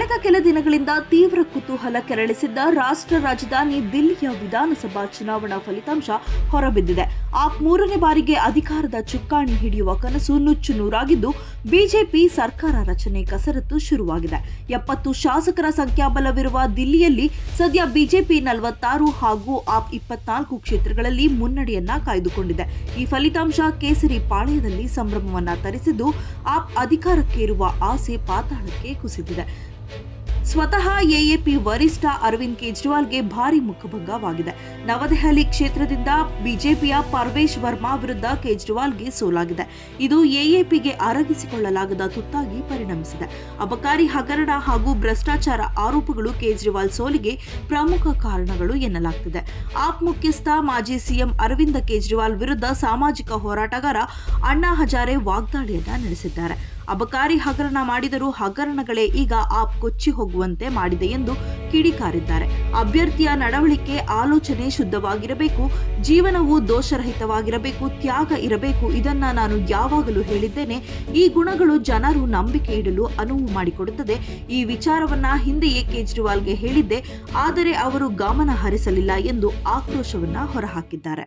ಕಳೆದ ಕೆಲ ದಿನಗಳಿಂದ ತೀವ್ರ ಕುತೂಹಲ ಕೆರಳಿಸಿದ್ದ ರಾಷ್ಟ್ರ ರಾಜಧಾನಿ ದಿಲ್ಲಿಯ ವಿಧಾನಸಭಾ ಚುನಾವಣಾ ಫಲಿತಾಂಶ ಹೊರಬಿದ್ದಿದೆ. ಆಪ್ ಮೂರನೇ ಬಾರಿಗೆ ಅಧಿಕಾರದ ಚುಕ್ಕಾಣಿ ಹಿಡಿಯುವ ಕನಸು ನುಚ್ಚು ನೂರಾಗಿದ್ದು ಬಿಜೆಪಿ ಸರ್ಕಾರ ರಚನೆ ಕಸರತ್ತು ಶುರುವಾಗಿದೆ. ಎಪ್ಪತ್ತು ಶಾಸಕರ ಸಂಖ್ಯಾಬಲವಿರುವ ದಿಲ್ಲಿಯಲ್ಲಿ ಸದ್ಯ ಬಿಜೆಪಿ ನಲವತ್ತಾರು ಹಾಗೂ ಆಪ್ ಇಪ್ಪತ್ನಾಲ್ಕು ಕ್ಷೇತ್ರಗಳಲ್ಲಿ ಮುನ್ನಡೆಯನ್ನ ಕಾಯ್ದುಕೊಂಡಿದೆ. ಈ ಫಲಿತಾಂಶ ಕೇಸರಿ ಪಾಳ್ಯದಲ್ಲಿ ಸಂಭ್ರಮವನ್ನ ತರಿಸಿದ್ದು, ಆಪ್ ಅಧಿಕಾರಕ್ಕೇರುವ ಆಸೆ ಪಾತಾಳಕ್ಕೆ ಕುಸಿದಿದೆ. ಸ್ವತಃ ಎಎಪಿ ವರಿಷ್ಠ ಅರವಿಂದ್ ಕೇಜ್ರಿವಾಲ್ಗೆ ಭಾರಿ ಮುಖಭಂಗವಾಗಿದೆ. ನವದೆಹಲಿ ಕ್ಷೇತ್ರದಿಂದ ಬಿಜೆಪಿಯ ಪರ್ವೇಶ್ ವರ್ಮಾ ವಿರುದ್ಧ ಕೇಜ್ರಿವಾಲ್ಗೆ ಸೋಲಾಗಿದೆ. ಇದು ಎಎಪಿಗೆ ಅರಗಿಸಿಕೊಳ್ಳಲಾಗದ ತುತ್ತಾಗಿ ಪರಿಣಮಿಸಿದೆ. ಅಬಕಾರಿ ಹಗರಣ ಹಾಗೂ ಭ್ರಷ್ಟಾಚಾರ ಆರೋಪಗಳು ಕೇಜ್ರಿವಾಲ್ ಸೋಲಿಗೆ ಪ್ರಮುಖ ಕಾರಣಗಳು ಎನ್ನಲಾಗ್ತಿದೆ. ಆಪ್ ಮುಖ್ಯಸ್ಥ ಮಾಜಿ ಸಿಎಂ ಅರವಿಂದ ಕೇಜ್ರಿವಾಲ್ ವಿರುದ್ಧ ಸಾಮಾಜಿಕ ಹೋರಾಟಗಾರ ಅಣ್ಣಾ ಹಜಾರೆ ವಾಗ್ದಾಳಿಯನ್ನ ನಡೆಸಿದ್ದಾರೆ. ಅಬಕಾರಿ ಹಗರಣ ಮಾಡಿದರೂ ಹಗರಣಗಳೇ ಈಗ ಆಪ್ ಕೊಚ್ಚಿ ಹೋಗುವಂತೆ ಮಾಡಿದೆ ಎಂದು ಕಿಡಿಕಾರಿದ್ದಾರೆ. ಅಭ್ಯರ್ಥಿಯ ನಡವಳಿಕೆ ಆಲೋಚನೆ ಶುದ್ಧವಾಗಿರಬೇಕು, ಜೀವನವು ದೋಷರಹಿತವಾಗಿರಬೇಕು, ತ್ಯಾಗ ಇರಬೇಕು, ಇದನ್ನ ನಾನು ಯಾವಾಗಲೂ ಹೇಳಿದ್ದೇನೆ. ಈ ಗುಣಗಳು ಜನರು ನಂಬಿಕೆ ಇಡಲು ಅನುವು ಮಾಡಿಕೊಡುತ್ತದೆ. ಈ ವಿಚಾರವನ್ನ ಹಿಂದೆಯೇ ಕೇಜ್ರಿವಾಲ್ಗೆ ಹೇಳಿದ್ದೆ, ಆದರೆ ಅವರು ಗಮನ ಹರಿಸಲಿಲ್ಲ ಎಂದು ಆಕ್ರೋಶವನ್ನ ಹೊರಹಾಕಿದ್ದಾರೆ.